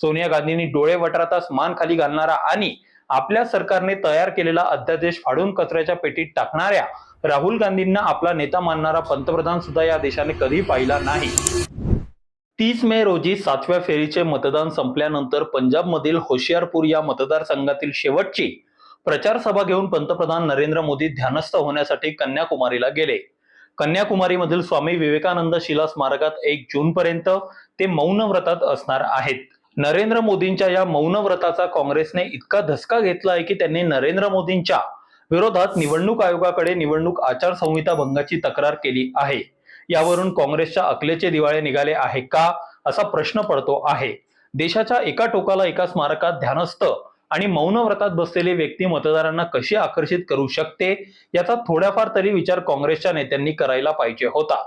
सोनिया गांधींनी डोळे वटारताच मान खाली घालणारा आणि आपल्या सरकारने तयार केलेला अध्यादेश फाडून कचऱ्याच्या पेटीत टाकणाऱ्या राहुल गांधींना आपला नेता मानणारा पंतप्रधान सुद्धा या देशाने कधी पाहिला नाही. तीस मे रोजी सातव्या फेरीचे मतदान संपल्यानंतर पंजाबमधील होशियारपूर या मतदारसंघातील शेवटची प्रचार सभा घेऊन पंतप्रधान नरेंद्र मोदी ध्यानस्थ होण्यासाठी कन्याकुमारीला गेले. कन्याकुमारीमधील स्वामी विवेकानंद शिला स्मारकात एक जून पर्यंत ते मौन व्रतात असणार आहेत. नरेंद्र मोदींच्या या मौनव्रताचा काँग्रेसने इतका धसका घेतला आहे की त्यांनी नरेंद्र मोदींच्या विरोधात निवडणूक आयोगाकडे निवडणूक आचारसंहिता भंगाची तक्रार केली आहे. यावरून काँग्रेसच्या अकलेचे दिवाळे निघाले आहे का असा प्रश्न पडतो आहे. देशाच्या एका टोकाला एका स्मारकात ध्यानस्थ आणि मौनव्रतात बसलेली व्यक्ती मतदारांना कशी आकर्षित करू शकते याचा थोड्याफार तरी विचार काँग्रेसच्या नेत्यांनी करायला पाहिजे होता.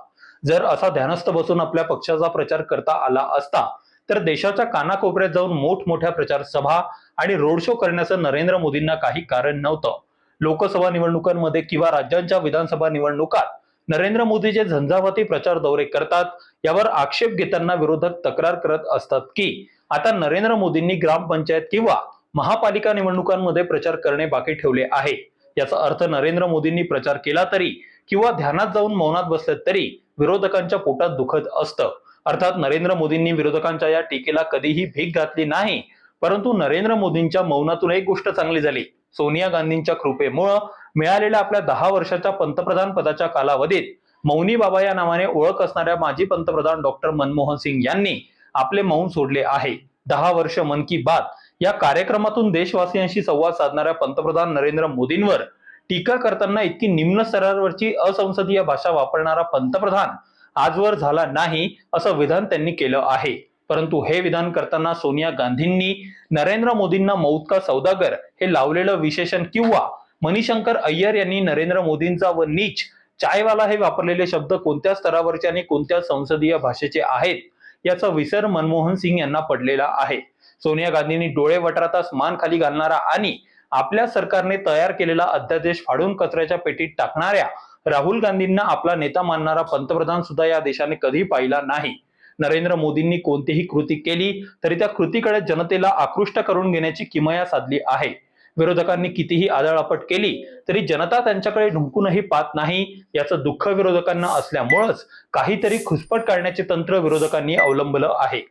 जर असा ध्यानस्थ बसून आपल्या पक्षाचा प्रचार करता आला असता तर देशाच्या कानाकोपऱ्यात जाऊन मोठमोठ्या प्रचार सभा आणि रोड शो करण्याचं नरेंद्र मोदींना काही कारण नव्हतं. लोकसभा निवडणुकांमध्ये किंवा राज्यांच्या विधानसभा निवडणुकात नरेंद्र मोदी जे झंझावाती प्रचार दौरे करतात यावर आक्षेप घेताना विरोधक तक्रार करत असतात की आता नरेंद्र मोदींनी ग्रामपंचायत किंवा महापालिका निवडणुकांमध्ये प्रचार करणे बाकी ठेवले आहे. याचा अर्थ नरेंद्र मोदींनी प्रचार केला तरी किंवा ध्यानात जाऊन मौनात बसले तरी विरोधकांच्या पोटात दुखत असतं. अर्थात नरेंद्र मोदींनी विरोधकांच्या या टीकेला कधीही भीक घातली नाही परंतु नरेंद्र मोदींच्या मौनातून एक गोष्ट चांगली झाली. सोनिया गांधींच्या कृपेमुळं मिळालेल्या आपल्या दहा वर्षाच्या पंतप्रधान पदाच्या कालावधीत मौनी बाबा या नावाने ओळख असणाऱ्या माजी पंतप्रधान डॉक्टर मनमोहन सिंग यांनी आपले मौन सोडले आहे. दहा वर्ष मन की बात या कार्यक्रमातून देशवासियांशी संवाद साधणाऱ्या पंतप्रधान नरेंद्र मोदींवर टीका करताना इतकी निम्न स्तरावरची असंसदीय भाषा वापरणारा पंतप्रधान आजवर झाला नाही असं विधान त्यांनी केलं आहे. परंतु हे विधान करताना सोनिया गांधींनी नरेंद्र मोदींना मौत का सौदागर हे लावलेलं विशेषण किंवा मणिशंकर अय्यर यांनी नरेंद्र मोदींचा व नीच चायवाला हे वापरलेले शब्द कोणत्या स्तरावरचे आणि कोणत्या संसदीय भाषेचे आहेत याचा विसर मनमोहन सिंग यांना पडलेला आहे. सोनिया गांधींनी डोळे वटारताच मान खाली घालणारा आणि आपल्या सरकारने तयार केलेला अध्यादेश फाडून कचऱ्याच्या पेटीत टाकणाऱ्या राहुल गांधींना आपला नेता मानणारा पंतप्रधान सुद्धा या देशाने कधी पाहिला नाही. नरेंद्र मोदींनी कोणतीही कृती केली तरी त्या कृतीकडे जनतेला आकृष्ट करून घेण्याची किमया साधली आहे. विरोधकांनी कितीही आदळापट केली तरी जनता त्यांच्याकडे ढुंकूनही पाहत नाही. याचं दुःख विरोधकांना असल्यामुळंच काहीतरी खुसपट काढण्याचे तंत्र विरोधकांनी अवलंबलं आहे.